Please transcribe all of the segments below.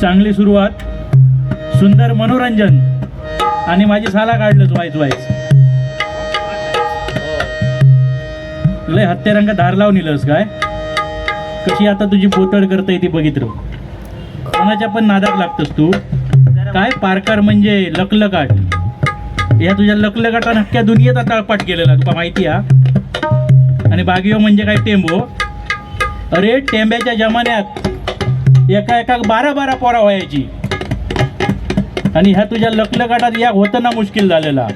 चांगली सुरुवात सुंदर मनोरंजन आणि माझी साला काढलंच वाईच वाईच लय हत्यारंगा धार लावून नेलंस काय? कशी आता तुझी पोतड करता ती बघितलं. कोणाच्या पण नादात लागतस तू. काय पारकार म्हणजे लकलकाट या तुझ्या लकलकाटा नक्क्या दुनियेत आता तळपाट केलेला तुला माहिती हा? आणि बागियो म्हणजे काय टेंबो? अरे टेंब्याच्या जमान्यात एका एका बारा बारा पोरा व्हायची. आणि ह्या तुझ्या लकलकाटात या होतं ना मुश्किल झालेला.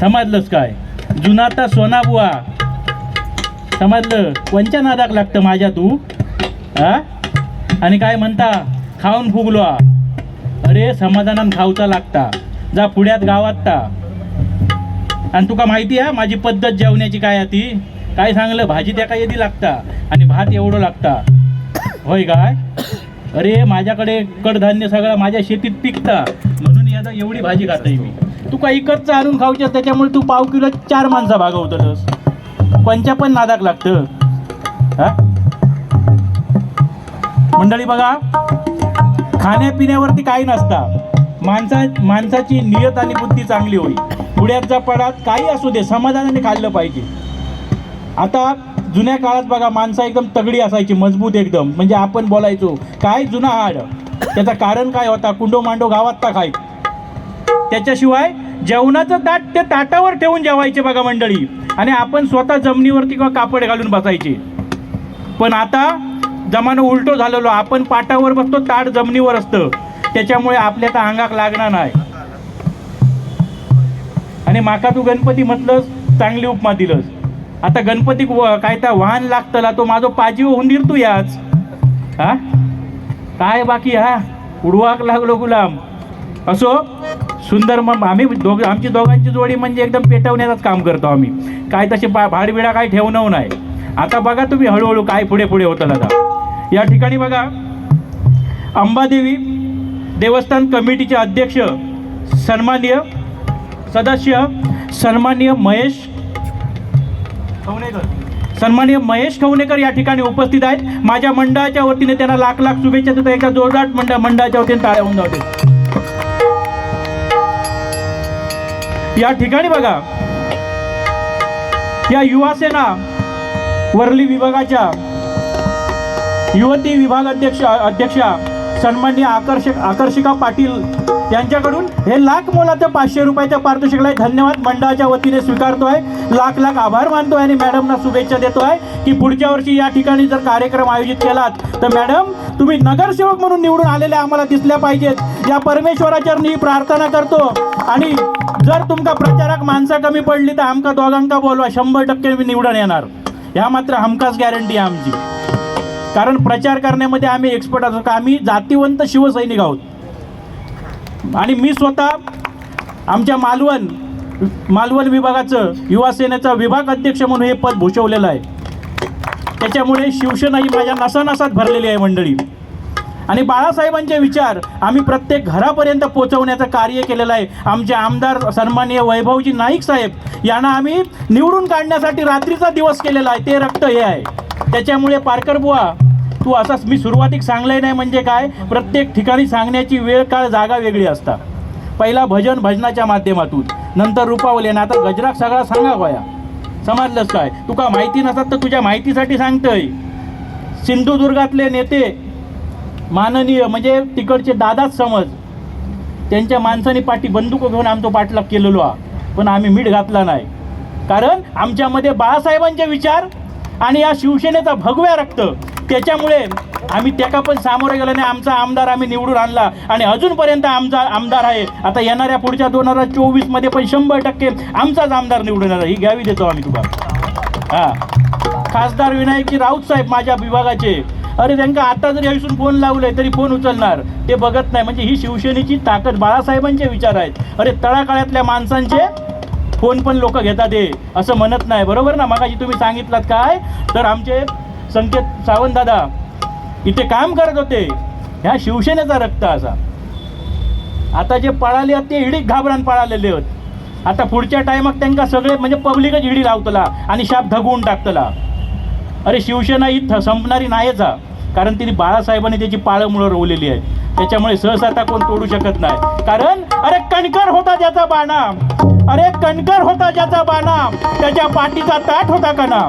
समजलंच काय? जुनाता सोना बुवा. समजलं? कोणच्या नादाक लागतं माझ्या तू? हा? आणि काय म्हणता? खाऊन फुगलो. अरे समाधानान खाऊचा लागता. जा पुढ्यात गावात ता. आणि तुका माहिती आहे माझी पद्धत जेवण्याची काय आहे ती? काय सांगलं? भाजी त्या काय येदी लागता. आणि भात एवढं लागता. होय काय? अरे माझ्याकडे कडधान्य सगळं माझ्या शेतीत पिकता. म्हणून याचा एवढी भाजी खाताय मी. तू काही इकडचं आणून खाऊच्या त्याच्यामुळे तू पाव किलो चार माणसं भागवतलस कोणच्या पण नादाक लागतं. हा? मंडळी बघा खाण्यापिण्यावरती काही नसता. माणसा माणसाची नियत आणि बुद्धी चांगली होईल पुढ्याच्या पडात काही असू दे समाधानाने खाल्लं पाहिजे. आता जुन्या काळात बघा माणसं एकदम तगडी असायची मजबूत एकदम. म्हणजे आपण बोलायचो काय जुना हाड? त्याचा कारण काय होता? कुंडो मांडो गावात का खाय त्याच्याशिवाय जेवणाचं ताट ते ताटावर ठेवून जेवायचे बघा मंडळी. आणि आपण स्वतः जमिनीवरती किंवा कापड घालून बसायचे. पण आता जमानं उलटो झालेलो आपण पाटावर बसतो ताट जमिनीवर असतं. त्याच्यामुळे आपल्या तर अंगाक लागणार नाही. आणि माका तू गणपती म्हटलंस चांगली उपमा दिलंस. आता गणपती व- काय तर वाहन लागतला तो माझो पाजीव हुंदीर तू याच. हा? काय बाकी हा? उडवाक लागलो गुलाम. असो? सुंदर मग आम्ही दोघ आमची दोघांची जोडी म्हणजे एकदम पेटवण्याचंच काम करतो आम्ही. काय तसे बा भाडबिडा काय ठेवणं नाही. आता बघा तुम्ही हळूहळू काय पुढे पुढे होतं आता या ठिकाणी बघा. अंबादेवी देवस्थान कमिटीचे अध्यक्ष सन्माननीय सदस्य सन्माननीय महेश सन्माननीय महेश खवणेकर या ठिकाणी उपस्थित आहेत. माझ्या मंडळाच्या वतीने त्यांना लाख लाख शुभेच्छा देतो. एका जोरदार मंडळ मंडळाच्या वतीने टाळ्या होऊन जाते या ठिकाणी बघा. या युवा सेना वरली विभागाच्या युवती विभाग अध्यक्ष अध्यक्षा सन्माननीय आकर्षक आकर्षिका पाटील यांच्याकडून हे लाख मोलाचं पाचशे रुपयाच्या पारितोषिकला धन्यवाद मंडळाच्या वतीने स्वीकारतोय. लाख लाख आभार मानतोय आणि मॅडमना शुभेच्छा देतोय की पुढच्या वर्षी या ठिकाणी जर कार्यक्रम आयोजित केलात तर मॅडम तुम्ही नगरसेवक म्हणून निवडून आलेल्या आम्हाला दिसल्या पाहिजेत. या परमेश्वराचरणी प्रार्थना करतो. आणि जर तुमका प्रचारक माणसं कमी पडली तर आमका दोघांका बोलवा. शंभर टक्के मी निवडून येणार. ह्या मात्र हमखास गॅरंटी आहे आमची. कारण प्रचार करण्यामध्ये आम्ही एक्सपर्ट असतो का आम्ही जातीवंत शिवसैनिक आहोत. आणि मी स्वतः आमच्या मालवण मालवण विभागाचं युवा सेनेचा विभाग अध्यक्ष म्हणून हे पद भूषवलेलं आहे. त्याच्यामुळे शिवसेना ही माझ्या नसानसात भरलेली आहे मंडळी. आणि बाळासाहेबांचे विचार आम्ही प्रत्येक घरापर्यंत पोहोचवण्याचं कार्य केलेलं आहे. आमचे आमदार सन्माननीय वैभवजी नाईक साहेब यांना आम्ही निवडून काढण्यासाठी रात्रीचा दिवस केलेला आहे. ते रक्त हे आहे. त्याच्यामुळे पारकर बुवा तू असाच मी सुरुवातीक सांगलंय नाही म्हणजे काय? प्रत्येक ठिकाणी सांगण्याची वेळ काळ जागा वेगळी असता. पहिला भजन भजनाच्या माध्यमातून नंतर रुपावले आणि आता गजराक सगळा सांगा गोया. समजलंच काय? तुका माहिती नसतात तर तुझ्या माहितीसाठी सांगतोय. सिंधुदुर्गातले नेते माननीय म्हणजे तिकडचे दादाच समज. त्यांच्या माणसाने पाठी बंदूक घेऊन आमचा पाठलाग केलेलो हा पण आम्ही मीठ घातला नाही. कारण आमच्यामध्ये बाळासाहेबांचे विचार आणि या शिवसेनेचा भगव्या रक्त. त्याच्यामुळे आम्ही त्याका पण सामोरे गेलो नाही. आमचा आमदार आम्ही निवडून आणला. आणि अजूनपर्यंत आमचा आमदार आहे. आता येणाऱ्या पुढच्या दोन हजार चोवीसमध्ये पण शंभर टक्के आमचाच आमदार निवडून येणार. ही घ्यावी देतो आम्ही तुम्हाला. हां. खासदार विनायकजी राऊत साहेब माझ्या विभागाचे. अरे त्यांना आता जरी हसून फोन लावले तरी फोन उचलणार. ते बघत नाही. म्हणजे ही शिवसेनेची ताकद बाळासाहेबांचे विचार आहेत. अरे तळाकाळातल्या माणसांचे फोन पण लोक घेतात हे. असं म्हणत नाही. बरोबर ना? मगाशी तुम्ही सांगितलात काय? तर आमचे संकेत सावंत दादा इथे काम करत होते. ह्या शिवसेनेचा रक्त असा. आता जे पळाले आहेत ते हिडीक घाबरान पळालेले आहेत. आता पुढच्या टायमाक त्यांना सगळे म्हणजे पब्लिकच हिडी लावतला आणि शाप धगवून टाकतला. अरे शिवसेना ही संपणारी नाहीच हा कारण तिने बाळासाहेबांनी त्याची पाळं मुळं रोवलेली आहे. त्याच्यामुळे सहसा आता कोण तोडू शकत नाही. कारण अरे कणकर होता ज्याचा बाणा अरे कणकर होता ज्याचा बाणा त्याच्या पाठीचा ताट होता कणा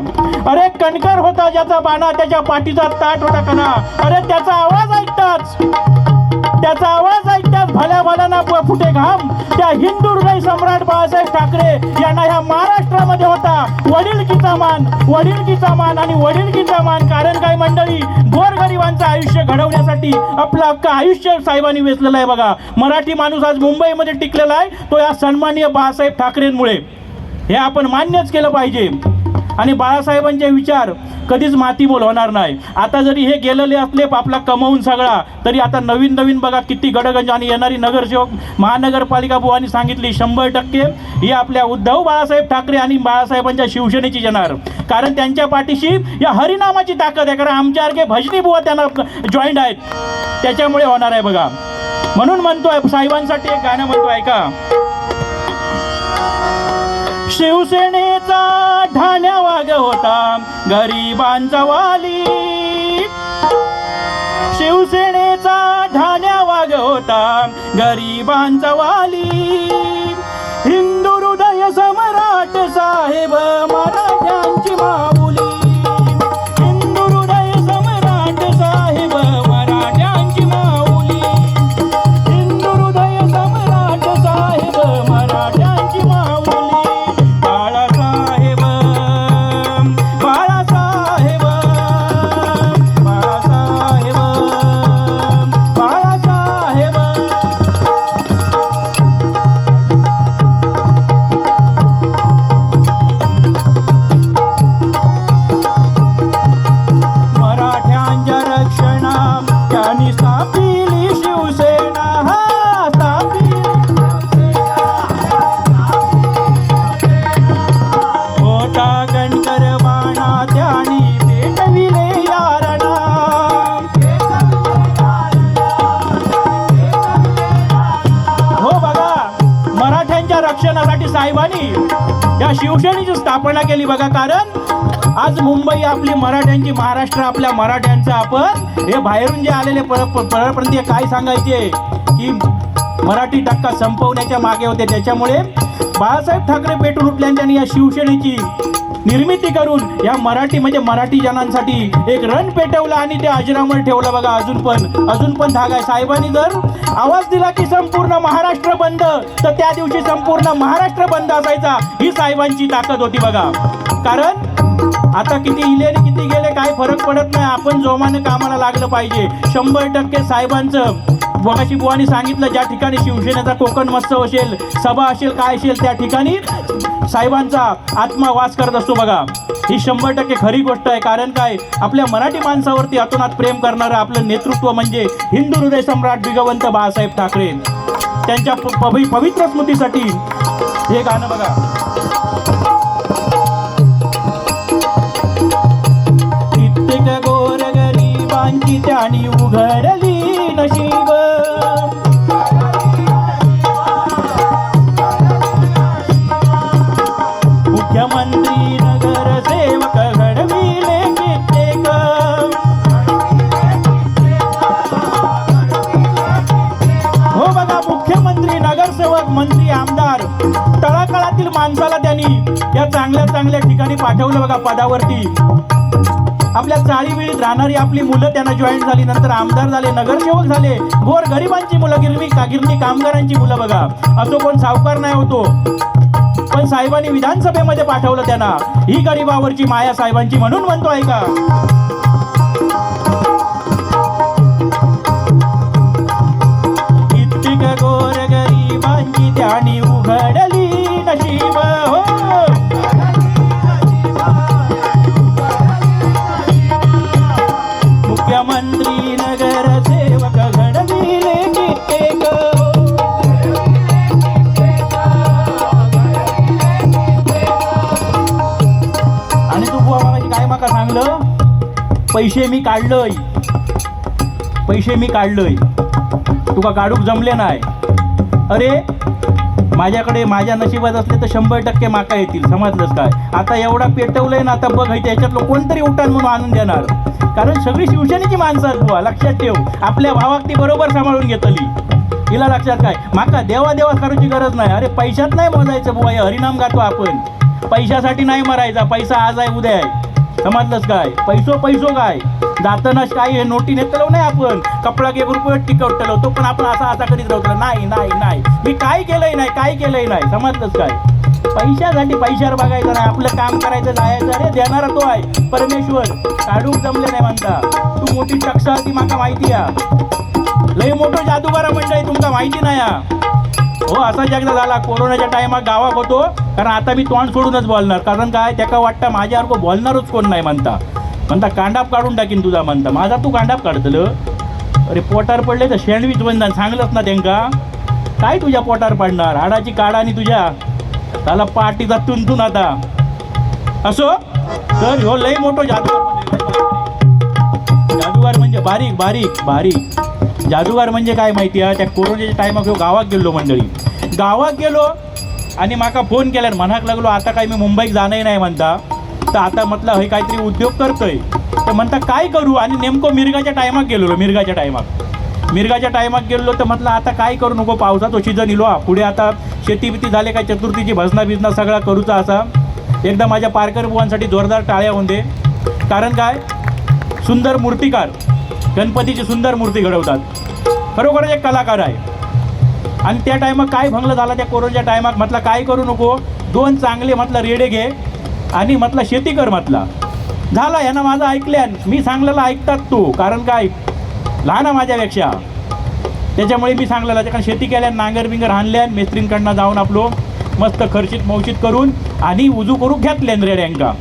अरे कणकर होता ज्याचा बाणा त्याच्या पाठीचा ताट होता कणा अरे त्याचा आवाज ऐकताच. त्याचा आवाज ऐकताच भल्या भल्याना फुटे घाम. त्या हिंदू हृदय सम्राट बाळासाहेब ठाकरे यांना ह्या महाराष्ट्रामध्ये होता. वडीलकीचा मान वडीलकीचा मान आणि वडीलकीचा मान. कारण काय मंडळी? गोरगरिबांचं आयुष्य घडवण्यासाठी आपलं अख्खं आयुष्य साहेबांनी वेचलेलं आहे बघा. मराठी माणूस आज मुंबईमध्ये टिकलेला आहे. तो या सन्माननीय बाळासाहेब ठाकरेंमुळे. हे आपण मान्यच केलं पाहिजे. आणि बाळासाहेबांचे विचार कधीच माती होणार नाही. आता जरी हे गेलेले असले आपला कमवून सगळा तरी आता नवीन नवीन बघा किती गडगंज आणि येणारी नगरसेवक महानगरपालिका बुवानी सांगितली शंभर टक्के ही आपल्या उद्धव बाळासाहेब ठाकरे आणि बाळासाहेबांच्या शिवसेनेची येणार. कारण त्यांच्या पाठीशी या हरिनामाची ताकद आहे. कारण आमच्यासारखे भजनी बुवा त्यांना जॉईंट आहेत. त्याच्यामुळे होणार आहे बघा. म्हणून म्हणतोय साहेबांसाठी एक गाणं म्हणतो ऐका. शिवसेनेचा ठाण्या वाग होता. गरिबांचा वाली. शिवसेनेचा ठाण्या वाग होता. गरिबांचा वाली. हिंदू हृदय सम्राट साहेब मराठ्यांची माऊली बघा कारण आज मुंबई आपली मराठ्यांची महाराष्ट्र आपल्या मराठ्यांचं आपण हे बाहेरून जे आलेले परप्रांतीय काय सांगायचे? की मराठी टक्का संपवण्याच्या मागे होते. त्याच्यामुळे बाळासाहेब ठाकरे पेटून उठले आणि या शिवसेनेची निर्मिती करून या मराठी म्हणजे मराठी जनांसाठी एक रण पेटवला आणि ते अजरामर ठेवलं बघा. अजून पण अजून पण धागा साहेबांनी जर आवाज दिला की संपूर्ण महाराष्ट्र बंद. तर त्या दिवशी संपूर्ण महाराष्ट्र बंद असायचा. ही साहेबांची ताकद होती बघा. कारण आता किती इले किती गेले काय फरक पडत नाही. आपण जोमानं कामाला लागलं पाहिजे. शंभर टक्के साहेबांचं बघाशी बुवानी सांगितलं ज्या ठिकाणी शिवसेनेचा कोकण महोत्सव असेल सभा असेल काय असेल त्या ठिकाणी साहेबांचा आत्मा वास करत असतो बघा. ही शंभर टक्के खरी गोष्ट आहे. कारण काय? आपल्या मराठी माणसावरती अतोनात प्रेम करणारं आपलं नेतृत्व म्हणजे हिंदू हृदय सम्राट बिगवंत बाळासाहेब ठाकरे. त्यांच्या पवि- पवित्र स्मृतीसाठी हे गाणं बघा. कित्येक गोर गरीबांची त्यानी उघडली नशीब. पाठवलं बघा पदावरती. आपल्या चाळीविळीत राहणारी आपली मुलं त्यांना जॉईन झाली नंतर आमदार झाले नगरसेवक झाले. गोर गरिबांची मुलं गिरवी का गिरणी कामगारांची मुलं बघा. असो कोण सावकार नाही होतो. पण साहेबांनी विधानसभेमध्ये पाठवलं त्यांना. ही गरिबावरची माया साहेबांची म्हणून म्हणतो ऐका. पैसे मी काढलंय. पैसे मी काढलंय. तुका काढूक जमले नाही अरे माझ्याकडे माझ्या नशिबात असले तर शंभर टक्के माका येतील. समजलंच काय? आता एवढा पेटवलंय ना आता बघ इथे याच्यातलं कोणतरी उठाण म्हणून आणून देणार. कारण सगळी शिवसेनेची माणसं आहेत बुवा लक्षात ठेव. आपल्या भावाक ती बरोबर सांभाळून घेतली. तिला लक्षात काय? माका देवा देवा करायची गरज नाही. अरे पैशात नाही मोजायचं बुवा हे हरिनाम गातो आपण. पैशासाठी नाही मरायचा पैसा आज आहे उद्या आहे. समजलंच काय? पैसो पैसो काय? जातानाच काय हे नोटी नेतलो नाही आपण. कपडा एक रुपये टिकवटलो तो पण आपण असा असा करीत राहतो. नाही नाही नाही. मी काय केलंय नाही काय केलंय नाही? समजलंच काय? पैशासाठी पैशावर बघायचं नाही. आपलं काम करायचं जायचं. अरे देणारा तो आहे. परमेश्वर काढूक जमले नाही म्हणता. तू मोठी टक्सा ती माका माहिती या लय मोठं जादूगारा मंडळी तुमका माहिती नाही या हो असा एकदा झाला. कोरोनाच्या टायमात गावात होतो. कारण आता मी तोंड सोडूनच बोलणार. कारण काय? त्याका वाटतं माझ्यासारखं बोलणारच कोण नाही म्हणता. म्हणता कांडाप काढून टाकीन तुझा म्हणता. माझा तू कांडाप काढतलं? अरे पोटार पडले तर सँडविच बंधन सांगलंच ना त्यांका. काय तुझ्या पोटार पडणार? हाडाची काढा आणि तुझ्या. त्याला पाठीचा तुंतून आता. असो? तर ह्यो लय मोठो जादूगार जादूगार म्हणजे बारीक बारीक बारीक. जादूगार म्हणजे काय माहिती आहे? त्या कोरोनाच्या टायमाक ह्यो गावात गेलो मंडळी. गावात गेलो आणि माका फोन केल्यार म्हणाक लागलो आता काय मी मुंबईत जाणंही नाही म्हणता. तर आता म्हटलं हे काहीतरी उद्योग करतोय. तर म्हणता काय करू? आणि नेमकं मिरगाच्या टायमाक गेलेलो मिरगाच्या टायमाक मिरगाच्या टायमाक गेलो तर म्हटलं आता काय करू नको पावसाचो सीझन इलो हा. पुढे आता शेती बिती झाले काय चतुर्थीची भजना बिजना सगळा करूचा असा. एकदा माझ्या पारकर बुवांसाठी जोरदार टाळ्या होऊन दे. कारण काय? सुंदर मूर्तिकार. गणपतीची सुंदर मूर्ती घडवतात. खरोखरच एक कलाकार आहे. आणि त्या टायमात काय भंगलं झाला त्या कोरोनाच्या टायमात म्हटलं काय करू नको? दोन चांगले म्हटलं रेडे घे आणि म्हटलं शेती कर म्हटला. झाला यानं माझं ऐकल्यान मी सांगलेलं ऐकतात तू. कारण काय? लहान आहे माझ्यापेक्षा. त्याच्यामुळे मी सांगलेलं कारण शेती केल्यान नांगर बिंगर हाणल्यान मेस्त्रींकडनं जाऊन आपलो मस्त खर्चित मौचित करून आणि उजू करू घेतल्यान रेड्यांका.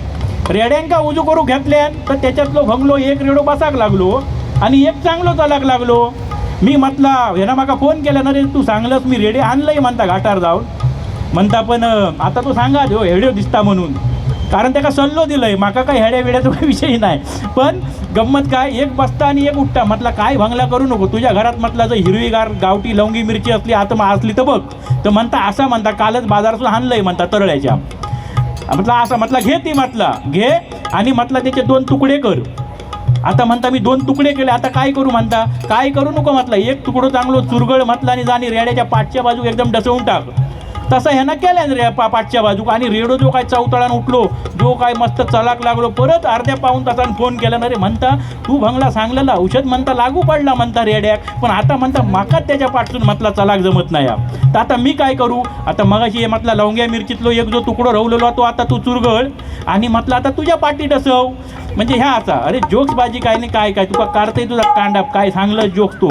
रेड्यांका उजू करू घेतल्यान तर त्याच्यातलो भंगलो एक रेडो बसाक लागलो. आणि एक चांगलो चालाक लागलो. मी म्हटला ह्यानं माका फोन केला ना रे तू सांगलंस मी रेडे आणलंय म्हणता घाटार जाऊन. म्हणता पण आता तो सांगा हो हेड्यो दिसता म्हणून. कारण त्याका सल्लो दिलंय माका काय हेड्या वेड्याचा काही विषय नाही. पण गंमत काय एक बसता आणि एक उठता. म्हटला काय भंगला करू नको तुझ्या घरात म्हटलं जर हिरवीगार गावठी लवंगी मिरची असली आता मग असली तर बघ. तर म्हणता असं म्हणता कालच बाजारातून आणलंय म्हणता तरळ्याच्या. म्हटलं असं म्हटलं घे ती म्हटला घे आणि म्हटलं त्याचे दोन तुकडे कर. आता म्हणता मी दोन तुकडे केले आता काय करू म्हणता? काय करू नको म्हटलं? एक तुकडं चांगलं चुरगळ म्हटलं आणि जाणी रेड्याच्या पाठच्या बाजू एकदम डसवून टाक. तसं ह्यानं केलं रे पा पाठच्या बाजू आणि रेडो जो काय चौतळान उठलो जो काय मस्त चलाक लागलो परत अर्ध्या पाऊन तासानं फोन केला ना रे म्हणता तू भंगला सांगलेला औषध म्हणता लागू पडला म्हणता रेड्याक पण आता म्हणता माका त्याच्या पाठसून म्हटला चलाक जमत नाही तर आता मी काय करू? आता मगाशी हे म्हटला लवंग्या मिरचीतलो एक जो तुकडो रवलेलो तो आता तू चुरगळ. आणि म्हटलं आता तुझ्या पाठी डसव. म्हणजे ह्या आता अरे जोक्स बाजी काय नाही काय काय तुका काढताय तुझा कांडाप काय सांगलं जोक तो.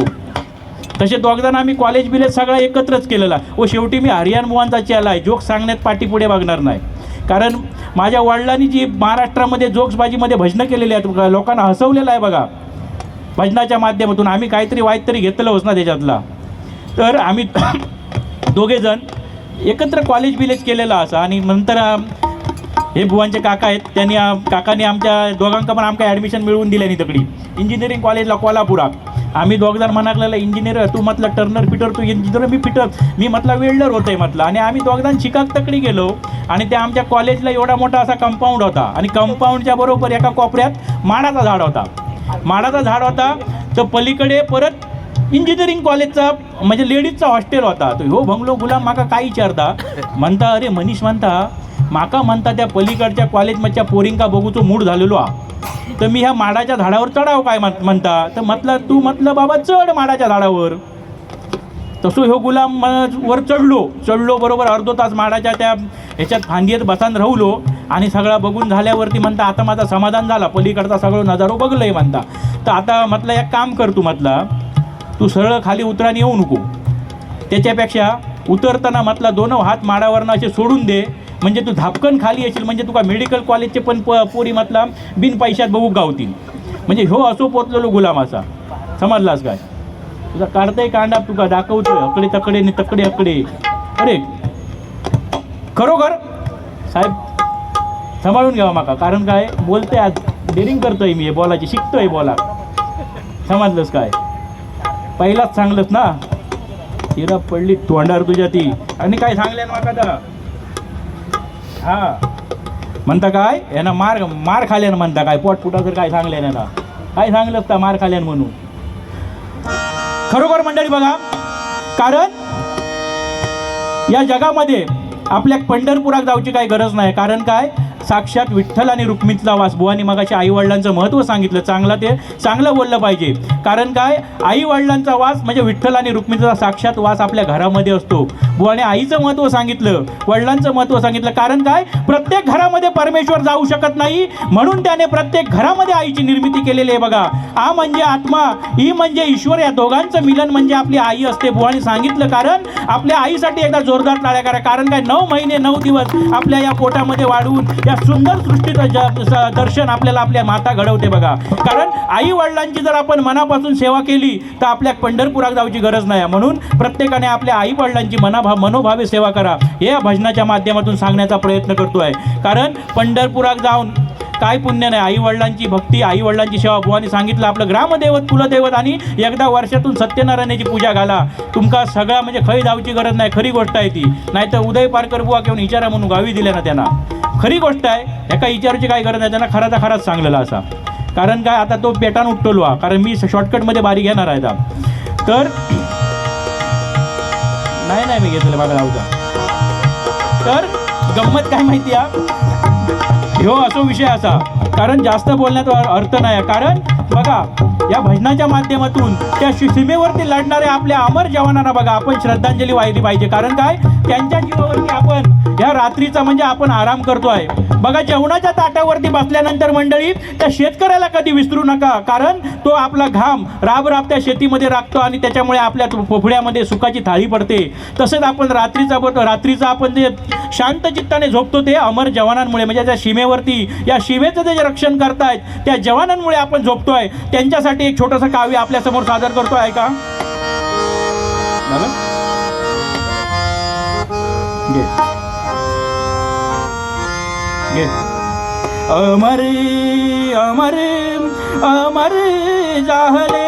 तसे दोघजण आम्ही कॉलेज बिलेज सगळा एकत्रच केलेला व शेवटी मी हरियाण मुवांचा चॅला आहे. जोक सांगण्यात पाठीपुढे मागणार बघणार नाही. कारण माझ्या वडिलांनी जी महाराष्ट्रामध्ये जोक्सबाजीमध्ये भजनं केलेली आहेत बघा, लोकांना हसवलेलं आहे बघा. भजनाच्या माध्यमातून आम्ही काहीतरी वाईट तरी घेतलंच ना त्याच्यातला. तर आम्ही दोघेजण एकत्र कॉलेज बिलेज केलेला असा आणि नंतर हे भुवांचे काका आहेत त्यांनी काकांनी काकाने आमच्या दोघांका पण आमका ॲडमिशन मिळवून दिल्यानी तकडी. इंजिनिअरिंग कॉलेजला कोल्हापुरात. आम्ही दोघजण म्हणाकलेला इंजिनियर तू म्हटलं टर्नर पिटर तू इंजिनियर मी पिटर मी म्हटला वेल्डर होतंय म्हटलं. आणि आम्ही दोघजण शिकाक तकडी गेलो आणि त्या आमच्या कॉलेजला एवढा मोठा असा कंपाऊंड होता. आणि कंपाऊंडच्या बरोबर एका कोपऱ्यात माडाचा झाड होता. माडाचा झाड होता. तर पलीकडे परत इंजिनिअरिंग कॉलेजचा म्हणजे लेडीजचा हॉस्टेल होता. तो हो भंगलो गुलाम माका काय विचारता? म्हणता अरे मनीष म्हणता माका म्हणता त्या पलीकडच्या कॉलेजमधच्या पोरिंका बघूचो मूड झालेलो हा. तर मी ह्या माडाच्या झाडावर चढाव काय म्हणता? तर म्हटलं तू म्हटलं बाबा चढ माडाच्या झाडावर. तसो ह्यो गुलाम वर चढलो. चढलो बरोबर अर्धो तास माडाच्या त्या ह्याच्यात फांदीत बसान राहुलो आणि सगळा बघून झाल्यावरती म्हणता आता माझा समाधान झाला. पलीकडचा सगळं नजारो बघलंय म्हणता. तर आता म्हटलं एक काम कर तू म्हटला. तू सरळ खाली उतराने येऊ नको. त्याच्यापेक्षा उतरताना म्हटला दोन हात माडावरनं असे सोडून दे. म्हणजे तू धापकन खाली येशील म्हणजे तुका मेडिकल कॉलेजचे पण प पोरी म्हटला बिन पैशात बघू गावतील. म्हणजे ह्यो असो पोचलेलो गुलाम असा. समजलास काय? तुझा काढताय कांडा तुका दाखवतोय अकडे तकडे ने तकडे अकडे अरे खरोखर? साहेब सांभाळून घ्यावा माका कारण काय? बोलते आज डेरिंग करतोय मी हे शिकतोय बोला. समजलंस काय? पहिलाच सांगलंस ना? हिरा पडली तोंडावर तुझ्या ती. आणि काय सांगल्या माका आता? हा. म्हणता काय? यानं मार मार खाल्यानं म्हणता काय? पोट फुटा तर काय सांगल्या ना काय सांगलं असता मार खाल्यान म्हणून? खरोखर मंडळी बघा कारण या जगामध्ये आपल्या पंढरपुरात जाऊची काही गरज नाही. कारण काय? साक्षात विठ्ठल आणि रुक्मिणीचा वास. बुवानी मगाच्या आई वडिलांचं महत्त्व सांगितलं. चांगलं ते चांगलं बोललं पाहिजे. कारण काय? आई वडिलांचा वास म्हणजे विठ्ठल आणि रुक्मिणीचा साक्षात वास आपल्या घरामध्ये असतो. बुवाने आईचं महत्त्व सांगितलं वडिलांचं महत्त्व सांगितलं. कारण काय? प्रत्येक घरामध्ये परमेश्वर जाऊ शकत नाही. म्हणून त्याने प्रत्येक घरामध्ये आईची निर्मिती केलेली आहे बघा. आ म्हणजे आत्मा ई म्हणजे ईश्वर. या दोघांचं मिलन म्हणजे आपली आई असते. बुवाने सांगितलं कारण आपल्या आईसाठी एकदा जोरदार टाळ्या करा. कारण काय? नऊ महिने नऊ दिवस आपल्या या पोटामध्ये वाढवून या सुंदर सृष्टीचं ज- दर्शन आपल्याला आपल्या माता घडवते बघा. कारण आई वडिलांची जर आपण मनापासून सेवा केली तर आपल्या पंढरपुरात जाऊची गरज नाही. म्हणून प्रत्येकाने आपल्या आई वडिलांची मनाभा मनोभावे सेवा करा. हे या भजनाच्या माध्यमातून सांगण्याचा प्रयत्न करतो आहे कारण पंढरपुरात जाऊन काय पुण्य नाही. आई वडिलांची भक्ती आई वडिलांची सेवा. बुवानी सांगितलं आपलं ग्रामदैवत कुलदैवत आणि एकदा वर्षातून सत्यनारायणाची पूजा घाला. तुमका सगळा म्हणजे खय जाऊची गरज नाही. खरी गोष्ट आहे ती. नाही तर उदय पारकर बुवा घेऊन इचारा म्हणून गावी दिल्या ना त्यांना. खरी गोष्ट आहे एका विचाराची काय गरज आहे त्यांना खरा तर खराच सांगलेला असा. कारण काय आता तो पेटान उठतोलो हा कारण मी शॉर्टकटमध्ये बारी घेणार आहे आता. तर नाही नाही मी घेतलं बघा जाऊचा तर गंमत काय माहिती आहे? ह्यो असो विषय असा. कारण जास्त बोलण्यात अर्थ नाही आहे. कारण बघा या भजनाच्या माध्यमातून त्या सीमेवरती लढणाऱ्या आपल्या अमर जवानांना बघा आपण श्रद्धांजली वाहिली पाहिजे. कारण काय? त्यांच्या जीवावरती आपण या रात्रीचा म्हणजे आपण आराम करतो आहे बघा जेवणाच्या ताटावरती बसल्यानंतर मंडळी त्या शेतकऱ्याला कधी विसरू नका. कारण तो आपला घाम राब राब त्या शेतीमध्ये राखतो आणि त्याच्यामुळे आपल्या पोफड्यामध्ये सुखाची थाळी पडते. तसंच आपण रात्रीचा बघतो रात्रीचा आपण जे शांत चित्ताने झोपतो ते अमर जवानांमुळे म्हणजे त्या सीमेवरती या सीमेचं जे रक्षण करतायत त्या जवानांमुळे आपण झोपतोय. त्यांच्यासाठी एक छोटस काव्य आपल्यासमोर सादर करतो आहे का अमरे अमरे अमर अमर अमर जाहले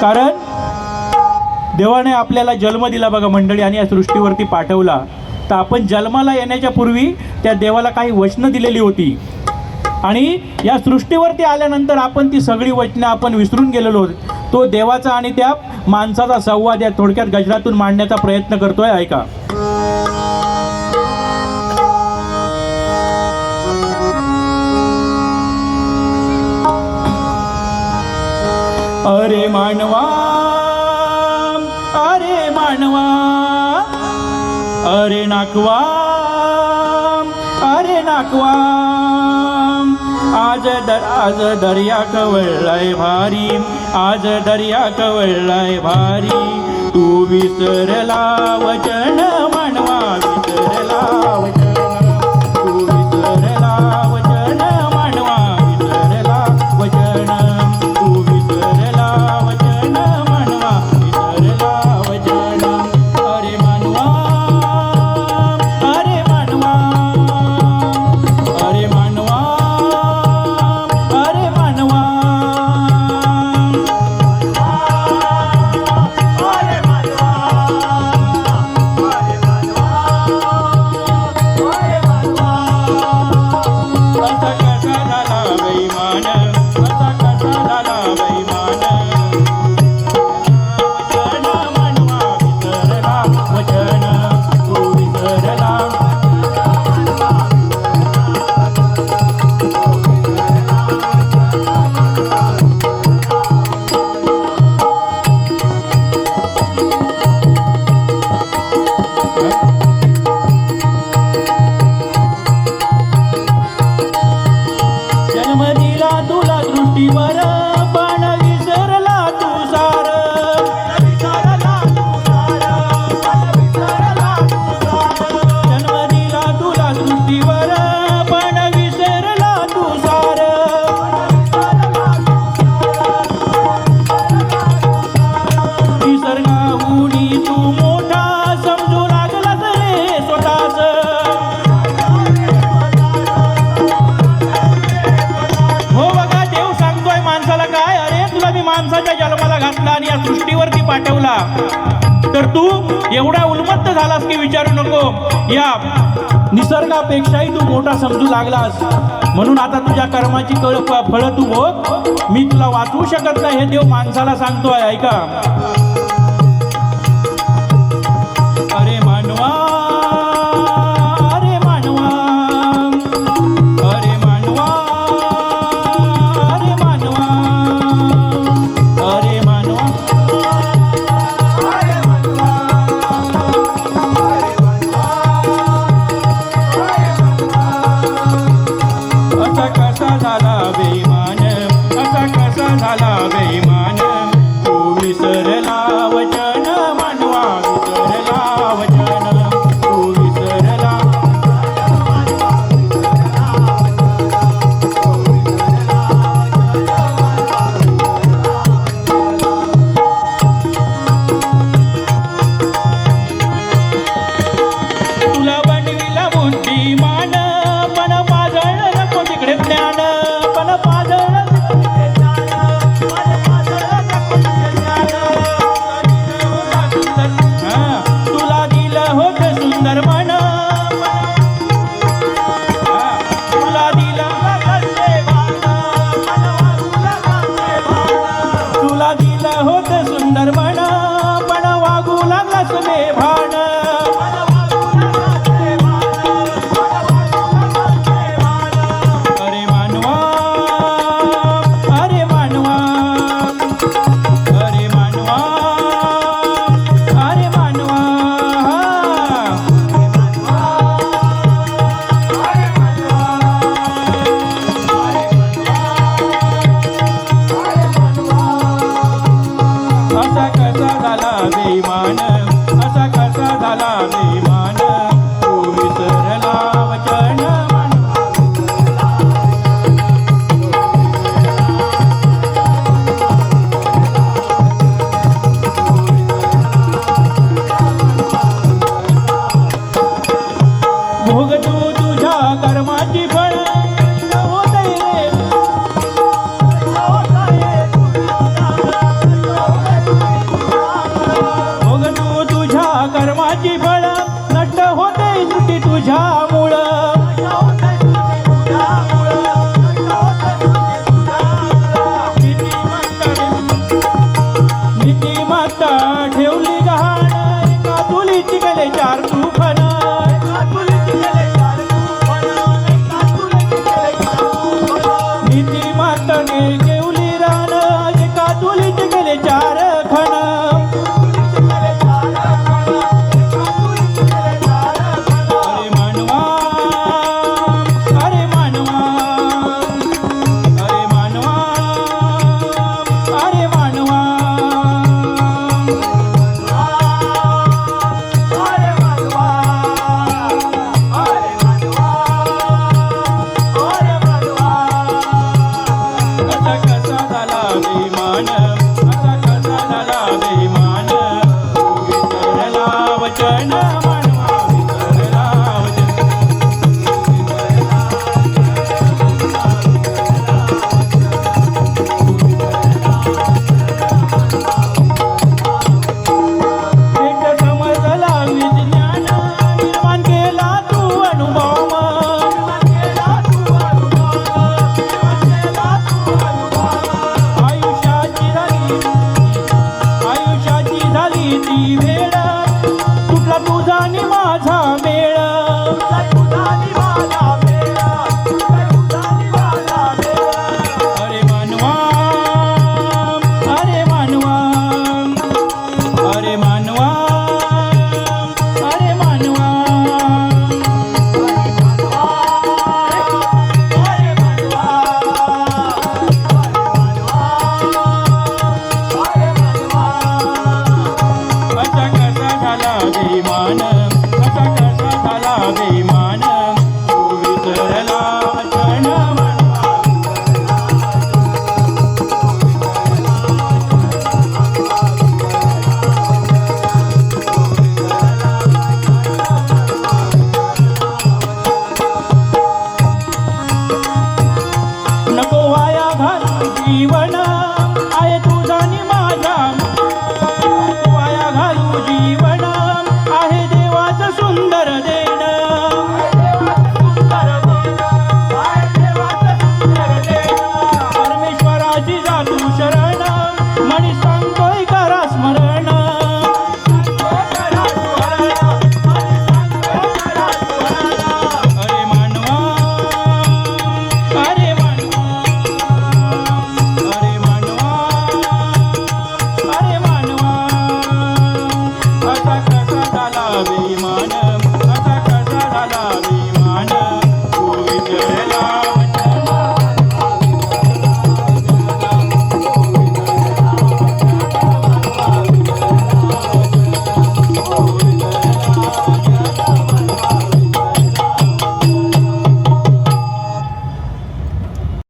कारण देवाने आपल्याला जन्म दिला बघा मंडळी आणि या सृष्टीवरती पाठवला. तर आपण जन्माला येण्याच्या पूर्वी त्या देवाला काही वचनं दिलेली होती. आणि या सृष्टीवरती आल्यानंतर आपण ती सगळी वचनं आपण विसरून गेलेलो. तो देवाचा आणि त्या माणसाचा संवाद या थोडक्यात गजरातून मांडण्याचा प्रयत्न करतोय ऐका. अरे मानवा अरे मानवा अरे नाकवा अरे नाकवा आज दर आज दर्या कवळलाय भारी आज दर्या कवळलाय भारी तू विसरला वचन मानवा विसरला झालास की विचारू नको? या निसर्गापेक्षाही तू मोठा समजू लागलास. म्हणून आता तुझ्या कर्माची कळ फळ तू भोग मी तुला वाचवू शकत नाही हे देव माणसाला सांगतोय ऐका.